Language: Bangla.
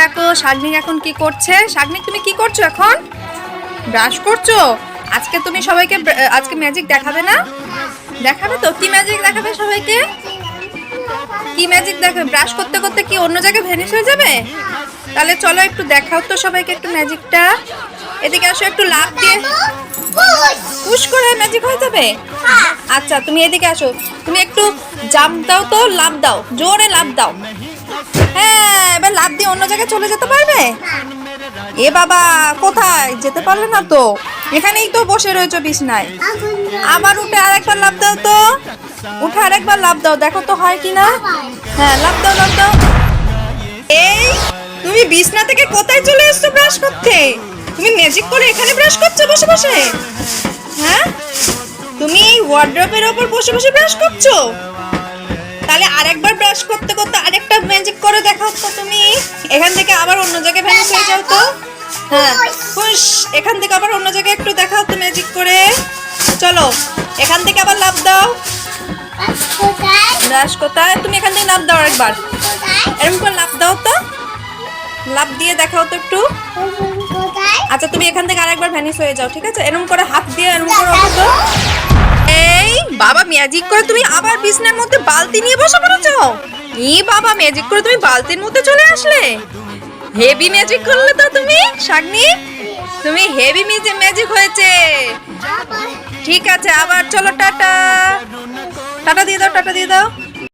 দেখো, শাগনিক এখন কি করছে? শাগনিক, তুমি কি করছ এখন? ব্রাশ করছ? আজকে তুমি সবাইকে, আজকে ম্যাজিক দেখাবে না? দেখাবে তো? কি ম্যাজিক দেখাবে সবাইকে? কি ম্যাজিক দেখাবে? ব্রাশ করতে করতে কি অন্য জায়গায় ভ্যানিশ হয়ে যাবে? তাহলে চলো একটু দেখাও তো সবাইকে একটু ম্যাজিকটা এদিকে আসো, একটু লাভ দিয়ে। পুশ করে ম্যাজিক হয়ে যাবে? আচ্ছা তুমি এদিকে আসো। তুমি একটু জাম্প দাও তো লাভ দাও। জোরে লাভ দাও। হ্যাঁ লাভ দিয়ে অন্য জায়গায় চলে যেতে পারবে? এ বাবা, কোথায়? যেতে পারলে না তো। এখানেই তো বসে রয়েছো বিছনায়। আবার উঠে আরেকবার লাভ দাও তো। উঠে আরেকবার লাভ দাও, দেখো তো হয় কি না হ্যাঁ লাভ দাও লাভ দাও। এই, তুমি বিছনা থেকে কোথায় চলে এসছো ব্রাশ করতে? তুমি ম্যাজিক করে এখানে ব্রাশ করছ বসে বসে? হ্যাঁ? তুমি এই ওয়ার্ড্রপের ওপর বসে বসে ব্রাশ করছ? তাহলে আরেকবার ব্রাশ করতে করতে আরেকটা ম্যাজিক করে দেখাও তো তুমি। এখান থেকে আবার অন্য জায়গায় ভ্যানিশ হয়ে যাও তো। হ্যাঁ খুশ এখান থেকে আবার অন্য জায়গায় একটু দেখাও তো ম্যাজিক করে। চলো এখান থেকে আবার লাভ দাও। ব্রাশ কোথায়? তুমি এখান থেকে লাভ দাও একবার এরকম করে লাভ দাও তো। লাভ দিয়ে দেখাও তো একটু। আচ্ছা তুমি এখান থেকে আরেকবার ভ্যানিশ হয়ে যাও ঠিক আছে? এরকম করে হাত দিয়ে এরকম করে ওঠো তো। বাবা ম্যাজিক করে তুমি আবার বিছনার মধ্যে বালতি নিয়ে বসে পড়েছো? ই বাবা ম্যাজিক করে তুমি বালতির মধ্যে চলে আসলে? হেভি ম্যাজিক করলে তো তুমি শাগনি তুমি হেভি মিজে ম্যাজিক হয়েছে। ঠিক আছে, আবার চলো, টাটা। টাটা দিয়ে দাও, টাটা দিয়ে দাও।